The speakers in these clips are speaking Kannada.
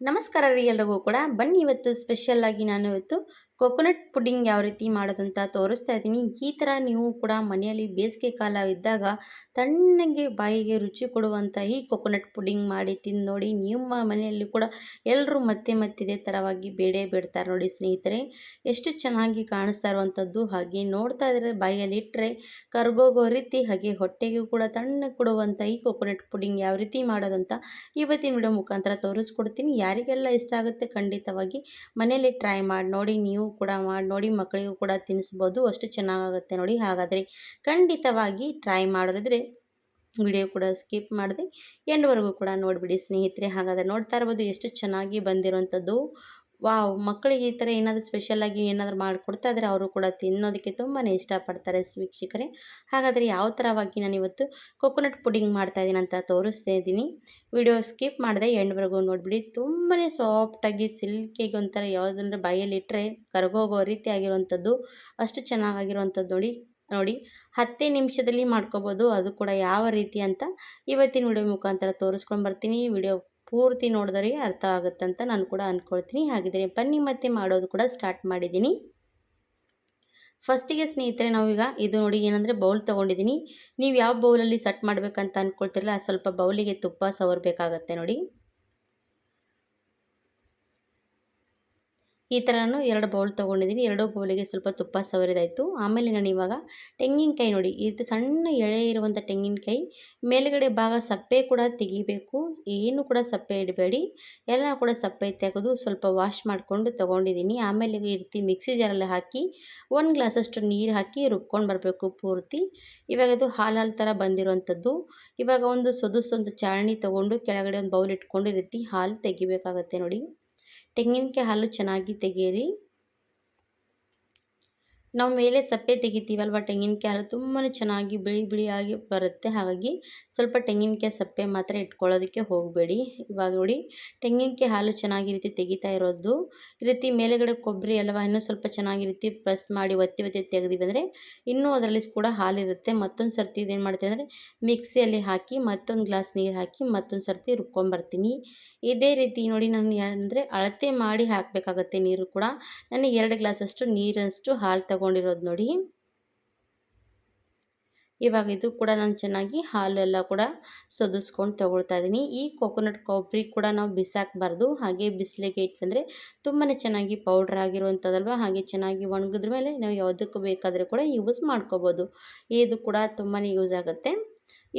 ನಮಸ್ಕಾರ ರೀ ಎಲ್ರಿಗೂ ಕೂಡ. ಬನ್ನಿ ಇವತ್ತು ಸ್ಪೆಷಲ್ ಆಗಿ ನಾನು ಇವತ್ತು ಕೊಕೊನಟ್ ಪುಡ್ಡಿಂಗ್ ಯಾವ ರೀತಿ ಮಾಡೋದಂತ ತೋರಿಸ್ತಾ ಇದ್ದೀನಿ. ಈ ಥರ ನೀವು ಕೂಡ ಮನೆಯಲ್ಲಿ ಬೇಸಿಗೆ ಕಾಲ ಇದ್ದಾಗ ತಣ್ಣಗೆ ಬಾಯಿಗೆ ರುಚಿ ಕೊಡುವಂಥ ಈ ಕೊಕೊನಟ್ ಪುಡ್ಡಿಂಗ್ ಮಾಡಿ ತಿಂದು ನೋಡಿ. ನಿಮ್ಮ ಮನೆಯಲ್ಲಿ ಕೂಡ ಎಲ್ಲರೂ ಮತ್ತೆ ಮತ್ತೆ ಇದೇ ಥರವಾಗಿ ಬೇಡೇ ಬಿಡ್ತಾರೆ ನೋಡಿ ಸ್ನೇಹಿತರೆ. ಎಷ್ಟು ಚೆನ್ನಾಗಿ ಕಾಣಿಸ್ತಾ ಇರುವಂಥದ್ದು. ಹಾಗೆ ನೋಡ್ತಾ ಇದ್ರೆ ಬಾಯಲ್ಲಿ ಇಟ್ಟರೆ ಕರ್ಗೋಗೋ ರೀತಿ ಹಾಗೆ ಹೊಟ್ಟೆಗೂ ಕೂಡ ತಣ್ಣಗೆ ಕೊಡುವಂಥ ಈ ಕೊಕೊನಟ್ ಪುಡ್ಡಿಂಗ್ ಯಾವ ರೀತಿ ಮಾಡೋದಂತ ಇವತ್ತಿನ ವಿಡಿಯೋ ಮುಖಾಂತರ ತೋರಿಸ್ಕೊಡ್ತೀನಿ. ಯಾರಿಗೆಲ್ಲ ಇಷ್ಟ ಆಗುತ್ತೆ ಖಂಡಿತವಾಗಿ ಮನೆಯಲ್ಲಿ ಟ್ರೈ ಮಾಡಿ ನೋಡಿ. ನೀವು ಕೂಡ ಮಾಡಿ ನೋಡಿ ಮಕ್ಕಳಿಗೂ ಕೂಡ ತಿನ್ನಿಸ್ಬೋದು ಅಷ್ಟು ಚೆನ್ನಾಗಾಗುತ್ತೆ ನೋಡಿ ಹಾಗಾದರೆ. ಖಂಡಿತವಾಗಿ ಟ್ರೈ ಮಾಡಿದ್ರೆ ವಿಡಿಯೋ ಕೂಡ ಸ್ಕಿಪ್ ಮಾಡಿದೆ, ಎಂಡ್ವರೆಗೂ ಕೂಡ ನೋಡಿಬಿಡಿ ಸ್ನೇಹಿತರೆ, ಹಾಗಾದರೆ ನೋಡ್ತಾ ಇರ್ಬೋದು ಎಷ್ಟು ಚೆನ್ನಾಗಿ ಬಂದಿರೋಂಥದ್ದು. ವಾವ್, ಮಕ್ಕಳಿಗೆ ಈ ಥರ ಏನಾದರೂ ಸ್ಪೆಷಲಾಗಿ ಏನಾದರೂ ಮಾಡಿಕೊಡ್ತಾ ಇದ್ದರೆ ಅವರು ಕೂಡ ತಿನ್ನೋದಕ್ಕೆ ತುಂಬಾ ಇಷ್ಟಪಡ್ತಾರೆ ವೀಕ್ಷಕರೇ. ಹಾಗಾದರೆ ಯಾವ ಥರವಾಗಿ ನಾನು ಇವತ್ತು ಕೊಕೊನಟ್ ಪುಡಿಂಗ್ ಮಾಡ್ತಾ ಇದ್ದೀನಿ ಅಂತ ತೋರಿಸ್ತಾ ಇದ್ದೀನಿ. ವಿಡಿಯೋ ಸ್ಕಿಪ್ ಮಾಡಿದೆ ಎಂಡ್ವರೆಗೂ ನೋಡಿಬಿಡಿ. ತುಂಬಾ ಸಾಫ್ಟಾಗಿ ಸಿಲ್ಕಿಗೆ ಒಂಥರ ಯಾವುದಂದ್ರೆ ಬಾಯಲ್ಲಿ ಇಟ್ಟರೆ ಕರಗೋಗೋ ರೀತಿ ಆಗಿರುವಂಥದ್ದು, ಅಷ್ಟು ಚೆನ್ನಾಗಿರುವಂಥದ್ದು ನೋಡಿ ನೋಡಿ. ಹತ್ತೇ ನಿಮಿಷದಲ್ಲಿ ಮಾಡ್ಕೋಬೋದು, ಅದು ಕೂಡ ಯಾವ ರೀತಿ ಅಂತ ಇವತ್ತಿನ ವಿಡಿಯೋ ಮುಖಾಂತರ ತೋರಿಸ್ಕೊಂಡು ಬರ್ತೀನಿ. ವಿಡಿಯೋ ಪೂರ್ತಿ ನೋಡಿದವರಿಗೆ ಅರ್ಥ ಆಗುತ್ತಂತ ನಾನು ಕೂಡ ಅಂದ್ಕೊಳ್ತೀನಿ. ಹಾಗಿದ್ರೆ ಬನ್ನಿ ಮತ್ತೆ ಮಾಡೋದು ಕೂಡ ಸ್ಟಾರ್ಟ್ ಮಾಡಿದ್ದೀನಿ. ಫಸ್ಟಿಗೆ ಸ್ನೇಹಿತರೆ, ನಾವೀಗ ಇದು ನೋಡಿ ಏನಂದರೆ ಬೌಲ್ ತೊಗೊಂಡಿದ್ದೀನಿ. ನೀವು ಯಾವ ಬೌಲಲ್ಲಿ ಸಟ್ ಮಾಡಬೇಕಂತ ಅಂದ್ಕೊಳ್ತಿರಲ್ಲ, ಸ್ವಲ್ಪ ಬೌಲಿಗೆ ತುಪ್ಪ ಸವರಬೇಕಾಗತ್ತೆ ನೋಡಿ. ಈ ಥರನೂ ಎರಡು ಬೌಲ್ ತೊಗೊಂಡಿದ್ದೀನಿ. ಎರಡು ಬೌಲಿಗೆ ಸ್ವಲ್ಪ ತುಪ್ಪ ಸವರಿದಾಯಿತು. ಆಮೇಲೆ ನಾನು ಇವಾಗ ತೆಂಗಿನಕಾಯಿ ನೋಡಿ ಇದು ಸಣ್ಣ ಎಳೆ ಇರುವಂಥ ತೆಂಗಿನಕಾಯಿ, ಮೇಲುಗಡೆ ಭಾಗ ಸಪ್ಪೆ ಕೂಡ ತೆಗಿಬೇಕು. ಏನು ಕೂಡ ಸಪ್ಪೆ ಇಡಬೇಡಿ. ಎಲ್ಲ ಕೂಡ ಸಪ್ಪೆ ತೆಗೆದು ಸ್ವಲ್ಪ ವಾಶ್ ಮಾಡಿಕೊಂಡು ತೊಗೊಂಡಿದ್ದೀನಿ. ಆಮೇಲೆ ಈ ರೀತಿ ಮಿಕ್ಸಿ ಜಾರಲ್ಲಿ ಹಾಕಿ ಒಂದು ಗ್ಲಾಸಷ್ಟು ನೀರು ಹಾಕಿ ರುಬ್ಕೊಂಡು ಬರಬೇಕು ಪೂರ್ತಿ. ಇವಾಗ ಅದು ಹಾಲು ಹಾಲು ಥರ ಬಂದಿರುವಂಥದ್ದು. ಇವಾಗ ಒಂದು ಸೊದಸೊಂದು ಚಾರಣಿ ತೊಗೊಂಡು ಕೆಳಗಡೆ ಒಂದು ಬೌಲ್ ಇಟ್ಕೊಂಡು ಈ ರೀತಿ ಹಾಲು ತೆಗಿಬೇಕಾಗತ್ತೆ ನೋಡಿ. ತೆಂಗಿನಕಾಯಿ ಹಾಲು ಚೆನ್ನಾಗಿ ತೆಗೀರಿ ನಾವು ಮೇಲೆ ಸಪ್ಪೆ ತೆಗಿತೀವಲ್ವ ತೆಂಗಿನಕಾಯಿ ಹಾಲು ತುಂಬಾ ಚೆನ್ನಾಗಿ ಬಿಳಿ ಬಿಳಿಯಾಗಿ ಬರುತ್ತೆ. ಹಾಗಾಗಿ ಸ್ವಲ್ಪ ತೆಂಗಿನಕಾಯಿ ಸಪ್ಪೆ ಮಾತ್ರ ಇಟ್ಕೊಳ್ಳೋದಕ್ಕೆ ಹೋಗಬೇಡಿ. ಇವಾಗ ನೋಡಿ, ತೆಂಗಿನಕಾಯಿ ಹಾಲು ಚೆನ್ನಾಗಿ ರೀತಿ ತೆಗಿತಾ ಇರೋದು. ಈ ರೀತಿ ಮೇಲೆಗಡೆ ಕೊಬ್ಬರಿ ಅಲ್ವಾ ಇನ್ನೂ ಸ್ವಲ್ಪ ಚೆನ್ನಾಗಿ ರೀತಿ ಪ್ರೆಸ್ ಮಾಡಿ ಒತ್ತಿ ಒತ್ತಿ ತೆಗೆದಿವಿ ಅಂದರೆ ಇನ್ನೂ ಅದರಲ್ಲಿ ಕೂಡ ಹಾಲಿರುತ್ತೆ. ಮತ್ತೊಂದು ಸರ್ತಿ ಇದೇನು ಮಾಡ್ತೀವಿ ಅಂದರೆ ಮಿಕ್ಸಿಯಲ್ಲಿ ಹಾಕಿ ಮತ್ತೊಂದು ಗ್ಲಾಸ್ ನೀರು ಹಾಕಿ ಮತ್ತೊಂದು ಸರ್ತಿ ರುಬ್ಕೊಂಬರ್ತೀನಿ. ಇದೇ ರೀತಿ ನೋಡಿ ನಾನು ಅಂದರೆ ಅಳತೆ ಮಾಡಿ ಹಾಕಬೇಕಾಗತ್ತೆ ನೀರು ಕೂಡ. ನನಗೆ ಎರಡು ಗ್ಲಾಸಷ್ಟು ನೀರಷ್ಟು ಹಾಲು ತಗೊಂಡಿರೋದು ನೋಡಿ. ಇವಾಗ ಇದು ಕೂಡ ನಾನು ಚೆನ್ನಾಗಿ ಹಾಲೆಲ್ಲ ಕೂಡ ಸದುಸ್ಕೊಂಡು ತೊಗೊಳ್ತಾ ಇದ್ದೀನಿ. ಈ ಕೊಕೊನಟ್ ಕೊಬ್ಬರಿ ಕೂಡ ನಾವು ಬಿಸಾಕಬಾರ್ದು. ಹಾಗೆ ಬಿಸಿಲಿಗೆ ಇಟ್ಕೊಂಡ್ರೆ ತುಂಬಾ ಚೆನ್ನಾಗಿ ಪೌಡ್ರ್ ಆಗಿರುವಂಥದ್ದಲ್ವ ಹಾಗೆ ಚೆನ್ನಾಗಿ ಒಣಗಿದ್ರ ಮೇಲೆ ನಾವು ಯಾವುದಕ್ಕೂ ಬೇಕಾದರೆ ಕೂಡ ಯೂಸ್ ಮಾಡ್ಕೋಬೋದು. ಇದು ಕೂಡ ತುಂಬಾ ಯೂಸ್ ಆಗುತ್ತೆ.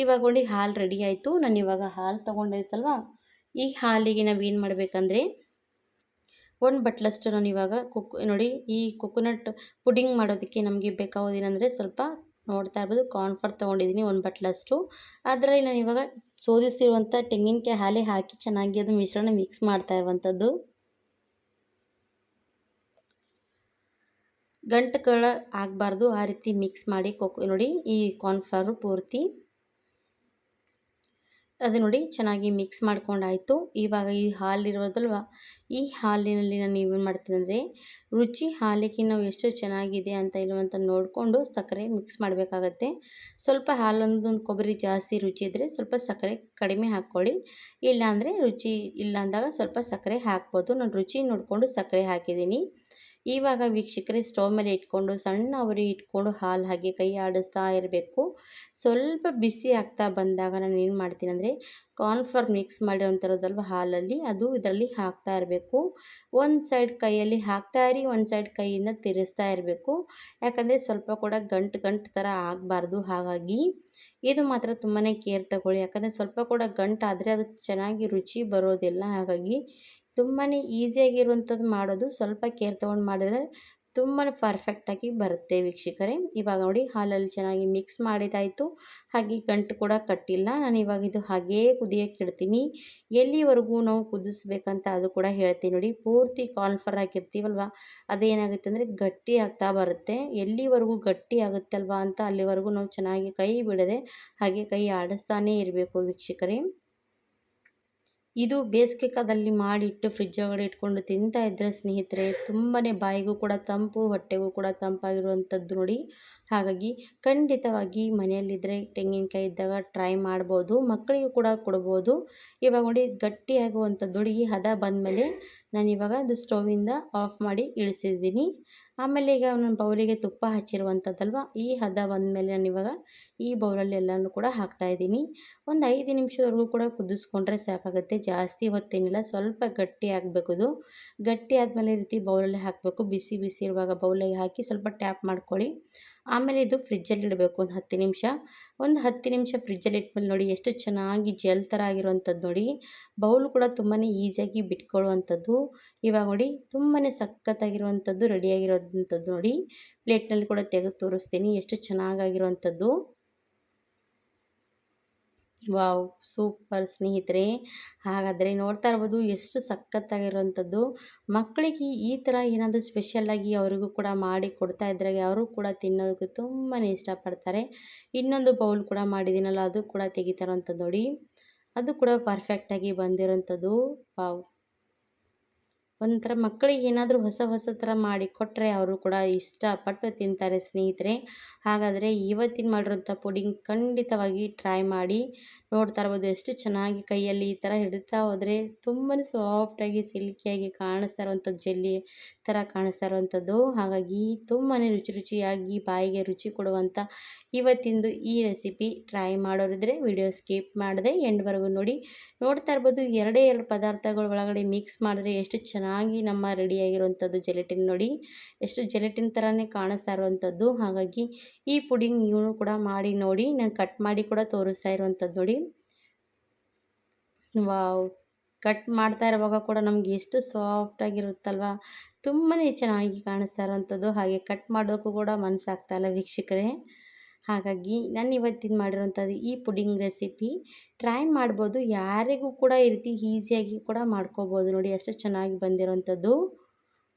ಇವಾಗ ಒಂದು ಹಾಲು ರೆಡಿ ಆಯಿತು. ನಾನು ಇವಾಗ ಹಾಲು ತೊಗೊಂಡೈತಲ್ವ ಈ ಹಾಲಿಗೆ ನಾವು ಏನು ಮಾಡಬೇಕಂದ್ರೆ ಒಂದು ಬಟ್ಲಷ್ಟು ನಾನು ಇವಾಗ ಕುಕ್, ನೋಡಿ ಈ ಕೊಕೊನಟ್ ಪುಡಿಂಗ್ ಮಾಡೋದಕ್ಕೆ ನಮಗೆ ಬೇಕಾಗೋದೇನೆಂದರೆ ಸ್ವಲ್ಪ ನೋಡ್ತಾ ಇರ್ಬೋದು ಕಾರ್ನ್ಫ್ಲವರ್ ತೊಗೊಂಡಿದ್ದೀನಿ ಒಂದು ಬಟ್ಲಷ್ಟು. ಅದರಲ್ಲಿ ನಾನು ಇವಾಗ ಶೋಧಿಸಿರುವಂಥ ತೆಂಗಿನಕಾಯಿ ಹಾಲೆ ಹಾಕಿ ಚೆನ್ನಾಗಿ ಅದು ಮಿಶ್ರಣ ಮಿಕ್ಸ್ ಮಾಡ್ತಾ ಇರುವಂಥದ್ದು ಗಂಟುಗಳ ಆಗಬಾರ್ದು, ಆ ರೀತಿ ಮಿಕ್ಸ್ ಮಾಡಿ ಕೊಕ್, ನೋಡಿ ಈ ಕಾರ್ನ್ಫ್ಲವರು ಪೂರ್ತಿ. ಅದು ನೋಡಿ ಚೆನ್ನಾಗಿ ಮಿಕ್ಸ್ ಮಾಡ್ಕೊಂಡಾಯಿತು. ಇವಾಗ ಈ ಹಾಲಿರೋದಲ್ವ, ಈ ಹಾಲಿನಲ್ಲಿ ನಾನು ಏನು ಮಾಡ್ತೀನಿ ಅಂದರೆ, ರುಚಿ ಹಾಲಿಗೆ ನಾವು ಎಷ್ಟು ಚೆನ್ನಾಗಿದೆ ಅಂತ ಇಲ್ಲವಂತ ನೋಡಿಕೊಂಡು ಸಕ್ಕರೆ ಮಿಕ್ಸ್ ಮಾಡಬೇಕಾಗತ್ತೆ. ಸ್ವಲ್ಪ ಹಾಲೊಂದೊಂದು ಕೊಬ್ಬರಿ ಜಾಸ್ತಿ ರುಚಿ ಇದ್ದರೆ ಸ್ವಲ್ಪ ಸಕ್ಕರೆ ಕಡಿಮೆ ಹಾಕ್ಕೊಳ್ಳಿ. ಇಲ್ಲಾಂದರೆ ರುಚಿ ಇಲ್ಲ ಅಂದಾಗ ಸ್ವಲ್ಪ ಸಕ್ಕರೆ ಹಾಕ್ಬೋದು. ನಾನು ರುಚಿ ನೋಡಿಕೊಂಡು ಸಕ್ಕರೆ ಹಾಕಿದ್ದೀನಿ. ಇವಾಗ ವೀಕ್ಷಕರೇ ಸ್ಟವ್ ಮೇಲೆ ಇಟ್ಕೊಂಡು ಸಣ್ಣ ಅವರಿ ಇಟ್ಕೊಂಡು ಹಾಲು ಹಾಗೆ ಕೈ ಆಡಿಸ್ತಾ ಇರಬೇಕು. ಸ್ವಲ್ಪ ಬಿಸಿ ಆಗ್ತಾ ಬಂದಾಗ ನಾನು ಏನು ಮಾಡ್ತೀನಿ ಅಂದರೆ ಕಾರ್ನ್ಫ್ಲವರ್ ಮಿಕ್ಸ್ ಮಾಡಿರೋಂಥರದಲ್ವ ಹಾಲಲ್ಲಿ ಅದು ಇದರಲ್ಲಿ ಹಾಕ್ತಾ ಇರಬೇಕು. ಒಂದು ಸೈಡ್ ಕೈಯಲ್ಲಿ ಹಾಕ್ತಾ ಇರಿ, ಒಂದು ಸೈಡ್ ಕೈಯಿಂದ ತಿರುಸ್ತಾ ಇರಬೇಕು. ಯಾಕಂದರೆ ಸ್ವಲ್ಪ ಕೂಡ ಗಂಟು ಗಂಟು ಥರ ಆಗಬಾರ್ದು ಹಾಗಾಗಿ. ಇದು ಮಾತ್ರ ತುಂಬಾ ಕೇರ್ ತಗೊಳ್ಳಿ. ಯಾಕಂದರೆ ಸ್ವಲ್ಪ ಕೂಡ ಗಂಟು ಆದರೆ ಅದು ಚೆನ್ನಾಗಿ ರುಚಿ ಬರೋದಿಲ್ಲ ಹಾಗಾಗಿ ತುಂಬಾ ಈಸಿಯಾಗಿರುವಂಥದ್ದು ಮಾಡೋದು ಸ್ವಲ್ಪ ಕೇರ್ ತೊಗೊಂಡು ಮಾಡಿದರೆ ತುಂಬಾ ಪರ್ಫೆಕ್ಟಾಗಿ ಬರುತ್ತೆ ವೀಕ್ಷಕರೇ. ಇವಾಗ ನೋಡಿ ಹಾಲಲ್ಲಿ ಚೆನ್ನಾಗಿ ಮಿಕ್ಸ್ ಮಾಡಿದಾಯಿತು. ಹಾಗೆ ಗಂಟು ಕೂಡ ಕಟ್ಟಿಲ್ಲ. ನಾನು ಇವಾಗ ಇದು ಹಾಗೇ ಕುದಿಯೋಕೆ ಇಡ್ತೀನಿ. ಎಲ್ಲಿವರೆಗೂ ನಾವು ಕುದಿಸ್ಬೇಕಂತ ಅದು ಕೂಡ ಹೇಳ್ತೀನಿ ನೋಡಿ. ಪೂರ್ತಿ ಕಾನ್ಫರ್ ಆಗಿರ್ತೀವಲ್ವ? ಅದೇನಾಗುತ್ತೆ ಅಂದರೆ ಗಟ್ಟಿ ಆಗ್ತಾ ಬರುತ್ತೆ. ಎಲ್ಲಿವರೆಗೂ ಗಟ್ಟಿ ಆಗುತ್ತಲ್ವ ಅಂತ ಅಲ್ಲಿವರೆಗೂ ನಾವು ಚೆನ್ನಾಗಿ ಕೈ ಬಿಡದೆ ಹಾಗೆ ಕೈ ಆಡಿಸ್ತಾನೇ ಇರಬೇಕು ವೀಕ್ಷಕರೇ. ಇದು ಬೇಸಿಗೆ ಕಾಲದಲ್ಲಿ ಮಾಡಿಟ್ಟು ಫ್ರಿಜ್ ಒಳಗಡೆ ಇಟ್ಕೊಂಡು ತಿಂತಾ ಇದ್ದರೆ ಸ್ನೇಹಿತರೆ ತುಂಬಾ ಬಾಯಿಗೂ ಕೂಡ ತಂಪು, ಹೊಟ್ಟೆಗೂ ಕೂಡ ತಂಪಾಗಿರುವಂಥದ್ದು ನೋಡಿ. ಹಾಗಾಗಿ ಖಂಡಿತವಾಗಿ ಮನೆಯಲ್ಲಿದ್ದರೆ ತೆಂಗಿನಕಾಯಿ ಇದ್ದಾಗ ಟ್ರೈ ಮಾಡ್ಬೋದು, ಮಕ್ಕಳಿಗೂ ಕೂಡ ಕೊಡ್ಬೋದು. ಇವಾಗ ನೋಡಿ ಗಟ್ಟಿಯಾಗುವಂಥದ್ದು ಹುಡುಗಿ ಹದ ಬಂದಮೇಲೆ ಇವಾಗ ಅದು ಸ್ಟೋವಿಂದ ಆಫ್ ಮಾಡಿ ಇಳಿಸಿದ್ದೀನಿ. ಆಮೇಲೆ ಈಗ ನಾನು ಬೌಲಿಗೆ ತುಪ್ಪ ಹಚ್ಚಿರುವಂಥದ್ದಲ್ವ ಈ ಹದ ಬಂದಮೇಲೆ ನಾನು ಇವಾಗ ಈ ಬೌಲಲ್ಲಿ ಎಲ್ಲನೂ ಕೂಡ ಹಾಕ್ತಾಯಿದ್ದೀನಿ ಒಂದು ಐದು ನಿಮಿಷದವರೆಗೂ ಕೂಡ ಕುದಿಸ್ಕೊಂಡ್ರೆ ಸಾಕಾಗುತ್ತೆ, ಜಾಸ್ತಿ ಹೊತ್ತೇನಿಲ್ಲ, ಸ್ವಲ್ಪ ಗಟ್ಟಿ ಆಗಬೇಕು ಅದು ಗಟ್ಟಿ ಆದಮೇಲೆ ರೀತಿ ಬೌಲಲ್ಲಿ ಹಾಕಬೇಕು, ಬಿಸಿ ಬಿಸಿ ಇರುವಾಗ ಬೌಲಿಗೆ ಹಾಕಿ ಸ್ವಲ್ಪ ಟ್ಯಾಪ್ ಮಾಡ್ಕೊಳ್ಳಿ. ಆಮೇಲೆ ಇದು ಫ್ರಿಜ್ಜಲ್ಲಿ ಇಡಬೇಕು, ಒಂದು ಹತ್ತು ನಿಮಿಷ. ಒಂದು ಹತ್ತು ನಿಮಿಷ ಫ್ರಿಜ್ಜಲ್ಲಿ ಇಟ್ಮೇಲೆ ನೋಡಿ ಎಷ್ಟು ಚೆನ್ನಾಗಿ ಜೆಲ್ ಥರ ಆಗಿರುವಂಥದ್ದು ನೋಡಿ. ಬೌಲ್ ಕೂಡ ತುಂಬಾ ಈಸಿಯಾಗಿ ಬಿಟ್ಕೊಳ್ಳುವಂಥದ್ದು. ಇವಾಗ ನೋಡಿ ತುಂಬಾ ಸಖತ್ತಾಗಿರುವಂಥದ್ದು, ರೆಡಿಯಾಗಿರೋವಂಥದ್ದು ನೋಡಿ. ಪ್ಲೇಟ್ನಲ್ಲಿ ಕೂಡ ತೆಗೆದು ತೋರಿಸ್ತೀನಿ ಎಷ್ಟು ಚೆನ್ನಾಗಾಗಿರುವಂಥದ್ದು. ವಾವ್, ಸೂಪರ್ ಸ್ನೇಹಿತರೆ. ಹಾಗಾದರೆ ನೋಡ್ತಾ ಇರ್ಬೋದು, ಎಷ್ಟು ಸಖತ್ತಾಗಿರುವಂಥದ್ದು. ಮಕ್ಕಳಿಗೆ ಈ ಥರ ಏನಾದರೂ ಸ್ಪೆಷಲ್ಲಾಗಿ ಅವರಿಗೂ ಕೂಡ ಮಾಡಿ ಕೊಡ್ತಾ ಇದ್ದರೆ ಅವರು ಕೂಡ ತಿನ್ನೋದಕ್ಕೆ ತುಂಬಾ ಇಷ್ಟಪಡ್ತಾರೆ. ಇನ್ನೊಂದು ಬೌಲ್ ಕೂಡ ಮಾಡಿದ್ದೀನಲ್ಲ, ಅದು ಕೂಡ ತೆಗಿತಾರಂಥದ್ದು ನೋಡಿ. ಅದು ಕೂಡ ಪರ್ಫೆಕ್ಟಾಗಿ ಬಂದಿರೋಂಥದ್ದು ವಾವ್. ಒಂಥರ ಮಕ್ಕಳಿಗೆ ಏನಾದರೂ ಹೊಸ ಹೊಸ ಥರ ಮಾಡಿ ಕೊಟ್ಟರೆ ಅವರು ಕೂಡ ಇಷ್ಟಪಟ್ಟು ತಿಂತಾರೆ ಸ್ನೇಹಿತರೆ. ಹಾಗಾದರೆ ಇವತ್ತಿನ ಮಾಡಿರೋಂಥ ಪುಡಿಂಗ್ ಖಂಡಿತವಾಗಿ ಟ್ರೈ ಮಾಡಿ ನೋಡ್ತಾ ಇರ್ಬೋದು. ಎಷ್ಟು ಚೆನ್ನಾಗಿ ಕೈಯಲ್ಲಿ ಈ ಥರ ಹಿಡಿತಾ ಹೋದರೆ ತುಂಬಾ ಸಾಫ್ಟಾಗಿ ಸಿಲ್ಕಿಯಾಗಿ ಕಾಣಿಸ್ತಾ ಇರುವಂಥದ್ದು ಜೆಲ್ಲಿ ಥರ ಕಾಣಿಸ್ತಾ ಇರುವಂಥದ್ದು. ಹಾಗಾಗಿ ತುಂಬಾ ರುಚಿ ರುಚಿಯಾಗಿ ಬಾಯಿಗೆ ರುಚಿ ಕೊಡುವಂಥ ಇವತ್ತಿಂದು ಈ ರೆಸಿಪಿ ಟ್ರೈ ಮಾಡೋರಿದ್ರೆ ವಿಡಿಯೋ ಸ್ಕಿಪ್ ಮಾಡಿದೆ ಎಂಡ್ವರೆಗೂ ನೋಡಿ. ನೋಡ್ತಾ ಇರ್ಬೋದು, ಎರಡೇ ಎರಡು ಪದಾರ್ಥಗಳ ಒಳಗಡೆ ಮಿಕ್ಸ್ ಮಾಡಿದ್ರೆ ಎಷ್ಟು ಚೆನ್ನಾಗಿ ನಮ್ಮ ರೆಡಿಯಾಗಿರುವಂಥದ್ದು ಜೆಲೆಟಿನ್ ನೋಡಿ. ಎಷ್ಟು ಜೆಲೆಟಿನ್ ಥರನೇ ಕಾಣಿಸ್ತಾ ಇರುವಂಥದ್ದು. ಹಾಗಾಗಿ ಈ ಪುಡಿಂಗ್ ನೀವು ಕೂಡ ಮಾಡಿ ನೋಡಿ. ನಾನು ಕಟ್ ಮಾಡಿ ಕೂಡ ತೋರಿಸ್ತಾ ಇರುವಂಥದ್ದು ನೋಡಿ. ವಾವ್. ಕಟ್ ಮಾಡ್ತಾ ಇರುವಾಗ ಕೂಡ ನಮ್ಗೆ ಎಷ್ಟು ಸಾಫ್ಟಾಗಿರುತ್ತಲ್ವ ತುಂಬಾ ಚೆನ್ನಾಗಿ ಕಾಣಿಸ್ತಾ ಇರುವಂಥದ್ದು. ಹಾಗೆ ಕಟ್ ಮಾಡೋಕ್ಕೂ ಕೂಡ ಮನಸ್ಸಾಗ್ತಾಯಿಲ್ಲ ವೀಕ್ಷಕರೇ. ಹಾಗಾಗಿ ನಾನು ಇವತ್ತಿನ ಮಾಡಿರೋಂಥದ್ದು ಈ ಪುಡಿಂಗ್ ರೆಸಿಪಿ. ಟ್ರೈ ಮಾಡ್ಬೋದು. ಯಾರಿಗೂ ಕೂಡ ಈ ರೀತಿ ಈಸಿಯಾಗಿ ಕೂಡ ಮಾಡ್ಕೋಬೋದು. ನೋಡಿ ಎಷ್ಟು ಚೆನ್ನಾಗಿ ಬಂದಿರೋಂಥದ್ದು.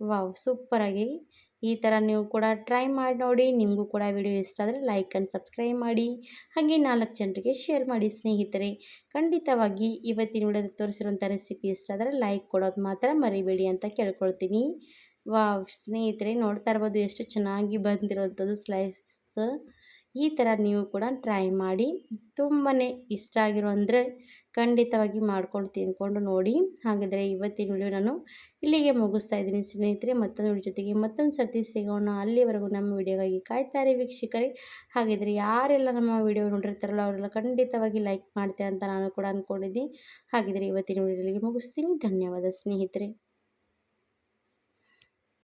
ವಾವ್ ಸೂಪರಾಗಿ ಈ ಥರ ನೀವು ಕೂಡ ಟ್ರೈ ಮಾಡಿ ನೋಡಿ. ನಿಮಗೂ ಕೂಡ ವಿಡಿಯೋ ಇಷ್ಟ ಆದರೆ ಲೈಕ್ ಆ್ಯಂಡ್ ಸಬ್ಸ್ಕ್ರೈಬ್ ಮಾಡಿ. ಹಾಗೆ ನಾಲ್ಕು ಜನರಿಗೆ ಶೇರ್ ಮಾಡಿ ಸ್ನೇಹಿತರೆ. ಖಂಡಿತವಾಗಿ ಇವತ್ತಿನ ವಿಡಿಯೋದ ತೋರಿಸಿರುವಂಥ ರೆಸಿಪಿ ಇಷ್ಟ ಆದರೆ ಲೈಕ್ ಕೊಡೋದು ಮಾತ್ರ ಮರಿಬೇಡಿ ಅಂತ ಕೇಳ್ಕೊಳ್ತೀನಿ. ವಾ ಸ್ನೇಹಿತರೆ ನೋಡ್ತಾ ಇರ್ಬೋದು ಎಷ್ಟು ಚೆನ್ನಾಗಿ ಬಂದಿರೋಂಥದ್ದು ಸ್ಲೈಸ್ ಈ ಥರ ನೀವು ಕೂಡ ಟ್ರೈ ಮಾಡಿ ತುಂಬಾ ಇಷ್ಟ ಆಗಿರೋ ಅಂದರೆ ಖಂಡಿತವಾಗಿ ಮಾಡ್ಕೊಂಡು ತಿನ್ಕೊಂಡು ನೋಡಿ. ಹಾಗಿದ್ರೆ ಇವತ್ತಿನ ವಿಡಿಯೋ ನಾನು ಇಲ್ಲಿಗೆ ಮುಗಿಸ್ತಾ ಇದ್ದೀನಿ. ಸ್ನೇಹಿತರೆ, ಮತ್ತೊಂದು ಜೊತೆಗೆ ಮತ್ತೊಂದು ಸರ್ತಿ ಸಿಗೋಣ. ಅಲ್ಲಿವರೆಗೂ ನಮ್ಮ ವಿಡಿಯೋಗಾಗಿ ಕಾಯ್ತಾರೆ ವೀಕ್ಷಕರೇ. ಹಾಗಿದ್ರೆ ಯಾರೆಲ್ಲ ನಮ್ಮ ವಿಡಿಯೋ ನೋಡಿರ್ತಾರಲ್ಲ, ಅವರೆಲ್ಲ ಖಂಡಿತವಾಗಿ ಲೈಕ್ ಮಾಡ್ತೆ ಅಂತ ನಾನು ಕೂಡ ಅಂದ್ಕೊಂಡಿದ್ದೀನಿ ಹಾಗಿದ್ರೆ ಇವತ್ತಿನ ವಿಡಿಯೋಗೆ ಮುಗಿಸ್ತೀನಿ. ಧನ್ಯವಾದ ಸ್ನೇಹಿತರೆ.